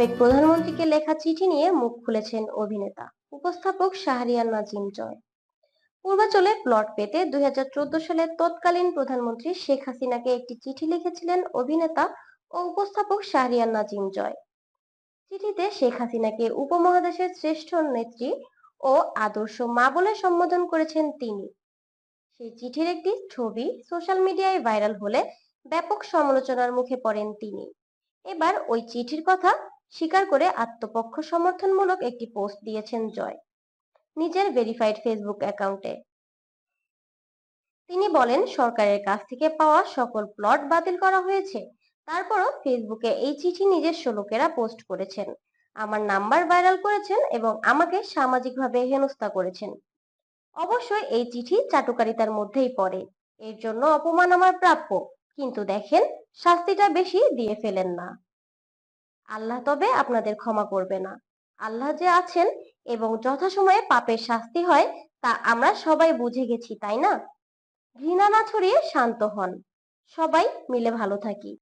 সাবেক প্রধানমন্ত্রীকে লেখা চিঠি নিয়ে মুখ খুলেছেন অভিনেতা, উপস্থাপক শাহরিয়ার নাজিম জয়। পূর্বাচলে প্লট পেতে দুই সালে তৎকালীন প্রধানমন্ত্রী শেখ হাসিনাকে একটি চিঠি লিখেছিলেন অভিনেতা ও উপস্থাপক শাহরিয়ার নাজিম জয়। চিঠিতে শেখ হাসিনাকে উপমহাদেশের শ্রেষ্ঠ নেত্রী ও আদর্শ মা বলে সম্বোধন করেছেন তিনি। সেই চিঠির একটি ছবি সোশ্যাল মিডিয়ায় ভাইরাল হলে ব্যাপক সমালোচনার মুখে পড়েন তিনি। এবার ওই চিঠির কথা স্বীকার করে আত্মপক্ষ সমর্থনমূলক একটি পোস্ট দিয়েছেন জয়, নিজের ভেরিফাইড ফেসবুক অ্যাকাউন্টে তিনি বলেন, সরকারের কাছ থেকে পাওয়া সকল প্লট বাতিল করা হয়েছে, তারপরও ফেসবুকে এই চিঠি নিজস্ব লোকেরা পোস্ট করেছেন। আমার নাম্বার ভাইরাল করেছেন এবং আমাকে সামাজিকভাবে হেনস্থা করেছেন। অবশ্যই এই চিঠি চাটুকারিতার মধ্যেই পড়ে। এর জন্য অপমান আমার প্রাপ্য, কিন্তু দেখেন, শাস্তিটা বেশি দিয়ে ফেলেন না। আল্লাহ তবে আপনাদের ক্ষমা করবে না। আল্লাহ যে আছেন এবং যথাসময়ে পাপের শাস্তি হয়, তা আমরা সবাই বুঝে গেছি, তাই না? ঘৃণা না ছড়িয়ে শান্ত হন। সবাই মিলে ভালো থাকি।